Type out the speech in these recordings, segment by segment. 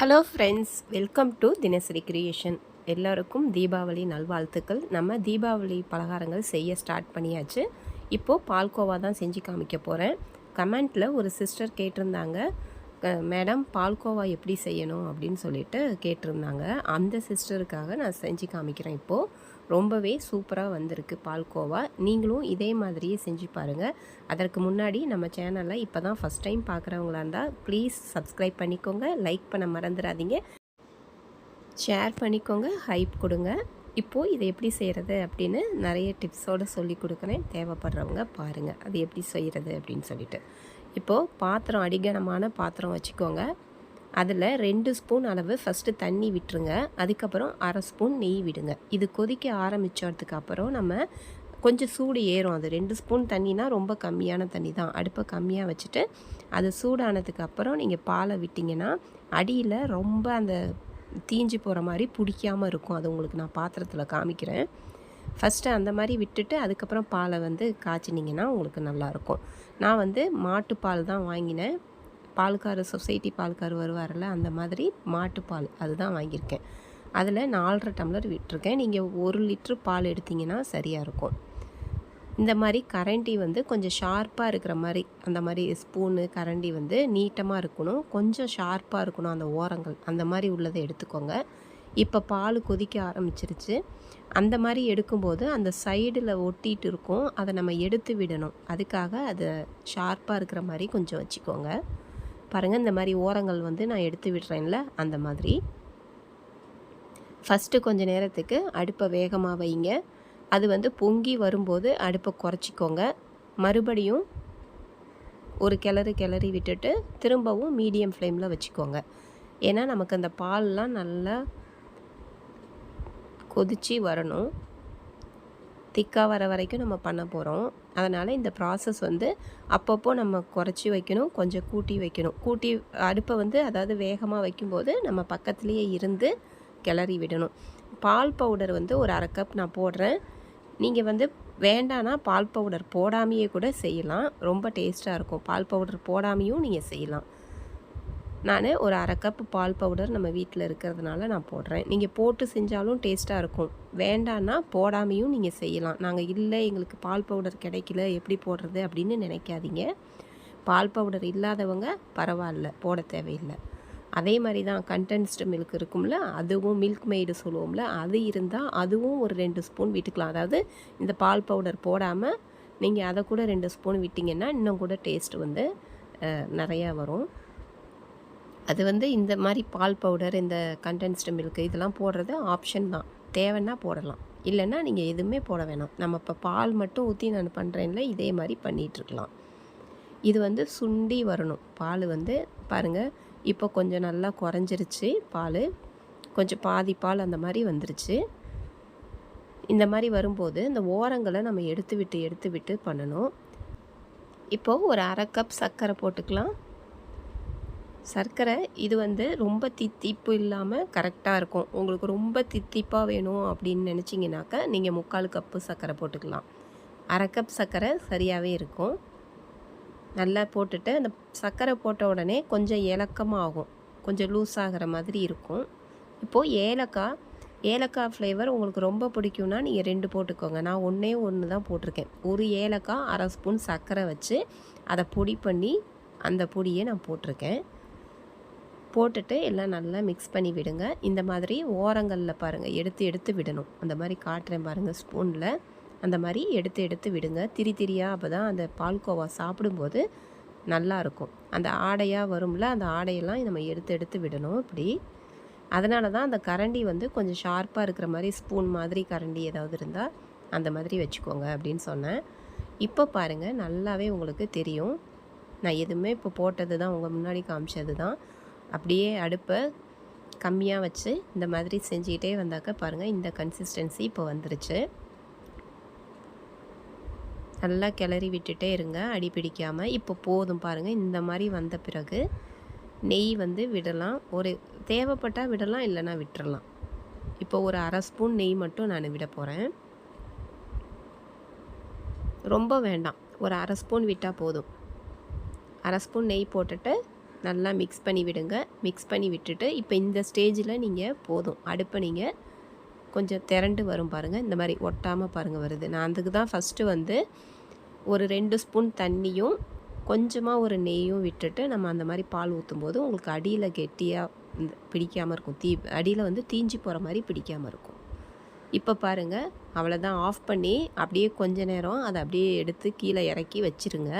Hello friends welcome to Dhinasari creation எல்லோருக்கும் தீபாவளி நல்வாழ்த்துக்கள். நம்ம தீபாவளி பலகாரங்கள் செய்ய ஸ்டார்ட் பண்ணியாச்சு. இப்போது பால்கோவா தான் செஞ்சு காமிக்க போகிறேன் கமெண்ட்டில் ஒரு சிஸ்டர் கேட்டிருந்தாங்க. மேடம் பால்கோவா எப்படி செய்யணும்? அப்படின்னு சொல்லிட்டு கேட்டிருந்தாங்க. அந்த சிஸ்டருக்காக நான் செஞ்சு காமிக்கிறேன் இப்போது ரொம்பவே சூப்பராக வந்திருக்கு பால்கோவா நீங்களும் இதே மாதிரியே செஞ்சு பாருங்கள் அதற்கு முன்னாடி நம்ம சேனலை இப்போ தான் ஃபஸ்ட் டைம் பார்க்குறவங்களா இருந்தால் ப்ளீஸ் சப்ஸ்கிரைப் பண்ணிக்கோங்க. லைக் பண்ண மறந்துடாதீங்க ஷேர் பண்ணிக்கோங்க. ஹைப் கொடுங்க. இப்போது இதை எப்படி செய்கிறது அப்படின்னு நிறைய டிப்ஸோடு சொல்லி கொடுக்குறேன். தேவைப்படுறவங்க பாருங்கள் அது எப்படி செய்கிறது அப்படின்னு சொல்லிட்டு. இப்போது பாத்திரம் அடிகனமான பாத்திரம் வச்சுக்கோங்க. அதில் ரெண்டு ஸ்பூன் அளவு ஃபஸ்ட்டு தண்ணி விட்டுருங்க. அதுக்கப்புறம் அரை ஸ்பூன் நெய் விடுங்க. இது கொதிக்க ஆரம்பித்ததுக்கு அப்புறம் நம்ம கொஞ்சம் சூடு ஏறும். அது ரெண்டு ஸ்பூன் தண்ணினா ரொம்ப கம்மியான தண்ணி தான். அடுப்பை கம்மியாக வச்சுட்டு அது சூடானதுக்கு அப்புறம் நீங்கள் பாலை விட்டிங்கன்னா அடியில் ரொம்ப அந்த தீஞ்சு போகிற மாதிரி பிடிக்காமல் இருக்கும். அது உங்களுக்கு நான் பாத்திரத்தில் காமிக்கிறேன். ஃபஸ்ட்டு அந்த மாதிரி விட்டுட்டு அதுக்கப்புறம் பாலை வந்து காய்ச்சினிங்கன்னா உங்களுக்கு நல்லாயிருக்கும் நான் வந்து மாட்டுப்பால் தான் வாங்கினேன். பால்கார் சொசைட்டி பால்கார் வருவார்ல அந்த மாதிரி மாட்டுப்பால் அதுதான் வாங்கியிருக்கேன். அதில் நாலரை டம்ளர் விட்டுருக்கேன். நீங்கள் ஒரு லிட்ரு பால் எடுத்தீங்கன்னா சரியாக இருக்கும். இந்த மாதிரி கரண்டி வந்து கொஞ்சம் ஷார்ப்பாக இருக்கிற மாதிரி அந்த மாதிரி ஸ்பூனு கரண்டி வந்து நீட்டமாக இருக்கணும். கொஞ்சம் ஷார்ப்பாக இருக்கணும் அந்த ஓரங்கள். அந்த மாதிரி உள்ளதை எடுத்துக்கோங்க. இப்போ பால் கொதிக்க ஆரம்பிச்சிருச்சு. அந்த மாதிரி எடுக்கும்போது அந்த சைடில் ஒட்டிட்டு இருக்கும். அதை நம்ம எடுத்து விடணும். அதுக்காக அதை ஷார்ப்பாக இருக்கிற மாதிரி கொஞ்சம் வச்சுக்கோங்க. பாருங்கள் இந்த மாதிரி ஓரங்கள் வந்து நான் எடுத்து விடுறேன்ல அந்த மாதிரி. ஃபஸ்ட்டு கொஞ்சம் நேரத்துக்கு அடுப்பை வேகமாக வைங்க. அது வந்து பொங்கி வரும்போது அடுப்பை குறைச்சிக்கோங்க. மறுபடியும் ஒரு கிளறு கிளறி விட்டுட்டு திரும்பவும் மீடியம் ஃப்ளேமில் வச்சுக்கோங்க. ஏன்னா நமக்கு அந்த பால்லாம் நல்லா கொதிச்சு வரணும். திக்காக வர வரைக்கும் நம்ம பண்ண போகிறோம் அதனால் இந்த ப்ராசஸ் வந்து அப்பப்போ நம்ம குறைச்சி வைக்கணும் கொஞ்சம் கூட்டி வைக்கணும். கூட்டி அடுப்பை வந்து அதாவது வேகமாக வைக்கும்போது நம்ம பக்கத்துலேயே இருந்து கிளறி விடணும். பால் பவுடர் வந்து ஒரு அரை கப் நான் போடுறேன். நீங்கள் வந்து வேண்டானா பால் பவுடர் போடாமையே கூட செய்யலாம். ரொம்ப டேஸ்ட்டாக இருக்கும். பால் பவுடர் போடாமையும் நீங்கள் செய்யலாம். நான் ஒரு அரை கப் பால் பவுடர் நம்ம வீட்டில் இருக்கிறதுனால நான் போடுறேன். நீங்கள் போட்டு செஞ்சாலும் டேஸ்ட்டாக இருக்கும். வேண்டான்னா போடாமையும் நீங்கள் செய்யலாம். நாங்கள் இல்லை எங்களுக்கு பால் பவுடர் கிடைக்கல எப்படி போடுறது அப்படின்னு நினைக்காதீங்க. பால் பவுடர் இல்லாதவங்க பரவாயில்ல போட தேவையில்லை. அதே மாதிரி தான் கண்டென்ஸ்டு மில்க் இருக்கும்ல அதுவும் மில்க் மெய்டு சொல்லுவோம்ல அது இருந்தால் அதுவும் ஒரு ரெண்டு ஸ்பூன் விட்டுக்கலாம். அதாவது இந்த பால் பவுடர் போடாமல் நீங்கள் அதை கூட ரெண்டு ஸ்பூன் விட்டிங்கன்னா இன்னும் கூட டேஸ்ட் வந்து நிறையா வரும். அது வந்து இந்த மாதிரி பால் பவுடர் இந்த கண்டென்ஸ்டு மில்க் இதெல்லாம் போடுறது ஆப்ஷன் தான். தேவைன்னா போடலாம். இல்லைன்னா நீங்கள் எதுவுமே போட வேணாம். நம்ம இப்போ பால் மட்டும் ஊற்றி நான் பண்ணுறேன்ல இதே மாதிரி பண்ணிகிட்ருக்கலாம் இது வந்து சுண்டி வரணும். பால் வந்து பாருங்கள் இப்போ கொஞ்சம் நல்லா குறைஞ்சிருச்சு பால். கொஞ்சம் பாதி பால் அந்த மாதிரி வந்துருச்சு. இந்த மாதிரி வரும்போது இந்த ஓரங்களை நம்ம எடுத்து விட்டு எடுத்து விட்டு பண்ணணும். இப்போது ஒரு அரை கப் சர்க்கரை போட்டுக்கலாம். சர்க்கரை இது வந்து ரொம்ப தித்திப்பு இல்லாமல் கரெக்டாக இருக்கும். உங்களுக்கு ரொம்ப தித்திப்பாக வேணும் அப்படின்னு நினச்சிங்கனாக்கா நீங்கள் முக்கால் கப்பு சர்க்கரை போட்டுக்கலாம். அரை கப் சர்க்கரை சரியாகவே இருக்கும். நல்லா போட்டுட்டு அந்த சர்க்கரை போட்ட உடனே கொஞ்சம் இலக்கமாகும் கொஞ்சம் லூஸ் ஆகிற மாதிரி இருக்கும். இப்போது ஏலக்காய் ஏலக்காய் ஃப்ளேவர் உங்களுக்கு ரொம்ப பிடிக்கும்னா நீங்கள் ரெண்டு போட்டுக்கோங்க. நான் ஒன்றே ஒன்று தான் போட்டிருக்கேன். ஒரு ஏலக்காய் அரை ஸ்பூன் சர்க்கரை வச்சு அதை பொடி பண்ணி அந்த பொடியை நான் போட்டிருக்கேன். போட்டுட்டு எல்லாம் நல்லா மிக்ஸ் பண்ணி விடுங்க. இந்த மாதிரி ஓரங்களில் பாருங்கள் எடுத்து எடுத்து விடணும். அந்த மாதிரி காட்டுறேன் பாருங்கள் ஸ்பூனில் அந்த மாதிரி எடுத்து எடுத்து விடுங்க. திரி திரியாக அப்போ தான் அந்த பால்கோவா சாப்பிடும்போது நல்லாயிருக்கும் அந்த ஆடையாக வரும்ல அந்த ஆடையெல்லாம் நம்ம எடுத்து எடுத்து விடணும் இப்படி. அதனால தான் அந்த கரண்டி வந்து கொஞ்சம் ஷார்ப்பாக இருக்கிற மாதிரி ஸ்பூன் மாதிரி கரண்டி ஏதாவது இருந்தால் அந்த மாதிரி வச்சுக்கோங்க அப்படின்னு சொன்னேன். இப்போ பாருங்கள் நல்லாவே உங்களுக்கு தெரியும். நான் எதுவுமே இப்போ போட்டது தான் உங்கள் முன்னாடி காமிச்சது தான். அப்படியே அடுப்பை கம்மியாக வச்சு இந்த மாதிரி செஞ்சுக்கிட்டே வந்தாக்க பாருங்கள் இந்த கன்சிஸ்டன்சி இப்போ வந்துருச்சு. நல்லா கிளறி விட்டுட்டே இருங்க அடி பிடிக்காமல் இப்போ போதும் பாருங்கள் இந்த மாதிரி வந்த பிறகு நெய் வந்து விடலாம். ஒரு தேவைப்பட்டால் விடலாம் இல்லைனா விட்டுறலாம். இப்போ ஒரு அரை ஸ்பூன் நெய் மட்டும் நான் விட போகிறேன் ரொம்ப வேண்டாம் ஒரு அரை ஸ்பூன் விட்டால் போதும். அரை ஸ்பூன் நெய் போட்டுட்டு நல்லா மிக்ஸ் பண்ணி விடுங்க. மிக்ஸ் பண்ணி விட்டுட்டு இப்போ இந்த ஸ்டேஜில் நீங்கள் போதும். அடுப்பை நீங்கள் கொஞ்சம் திரண்டு வரும் பாருங்கள் இந்த மாதிரி ஒட்டாமல் பாருங்கள் வருது. நான் அதுக்கு தான் ஃபஸ்ட்டு வந்து ஒரு ரெண்டு ஸ்பூன் தண்ணியும் கொஞ்சமாக ஒரு நெய்யும் விட்டுட்டு நம்ம அந்த மாதிரி பால் ஊற்றும்போது உங்களுக்கு அடியில் கெட்டியாக பிடிக்காமல் இருக்கும். தீ அடியில் வந்து தீஞ்சு போகிற மாதிரி பிடிக்காமல் இருக்கும். இப்போ பாருங்கள் அவ்வளோதான் ஆஃப் பண்ணி அப்படியே கொஞ்ச நேரம் அதை அப்படியே எடுத்து கீழே இறக்கி வச்சிருங்க.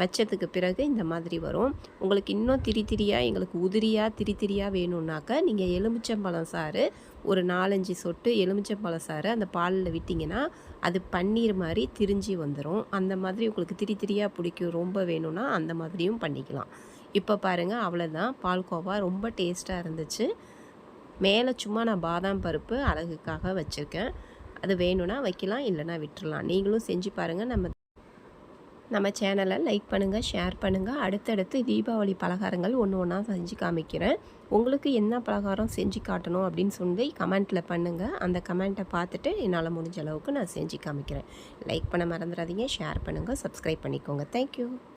வச்சதுக்கு பிறகு இந்த மாதிரி வரும். உங்களுக்கு இன்னும் திரி திரியாக எங்களுக்கு உதிரியாக திரி திரியாக வேணும்னாக்க நீங்கள் எலுமிச்சம்பழம் சாறு ஒரு நாலஞ்சு சொட்டு எலுமிச்சம்பழம் சாறு அந்த பாலில் விட்டிங்கன்னா அது பன்னீர் மாதிரி திரிஞ்சு வந்துடும் அந்த மாதிரி உங்களுக்கு திரி திரியாக பிடிக்கும் ரொம்ப வேணும்னா அந்த மாதிரியும் பண்ணிக்கலாம். இப்போ பாருங்கள் அவ்வளோதான் பால்கோவா ரொம்ப டேஸ்ட்டாக இருந்துச்சு. மேலே சும்மா நான் பாதாம் பருப்பு அழகுக்காக வச்சுருக்கேன். அது வேணும்னா வைக்கலாம் இல்லைனா விட்டுடலாம் நீங்களும் செஞ்சு பாருங்கள் நம்ம நம்ம சேனலை லைக் பண்ணுங்கள் ஷேர் பண்ணுங்கள் அடுத்தடுத்து தீபாவளி பலகாரங்கள் ஒன்று ஒன்றா செஞ்சு காமிக்கிறேன். உங்களுக்கு என்ன பலகாரம் செஞ்சு காட்டணும் அப்படின்னு சொல்லி கமெண்ட்டில் பண்ணுங்கள் அந்த கமெண்ட்டை பார்த்துட்டு என்னால் முடிஞ்ச அளவுக்கு நான் செஞ்சு காமிக்கிறேன். லைக் பண்ண மறந்துடாதீங்க ஷேர் பண்ணுங்கள் சப்ஸ்கிரைப் பண்ணிக்கோங்க. தேங்க்யூ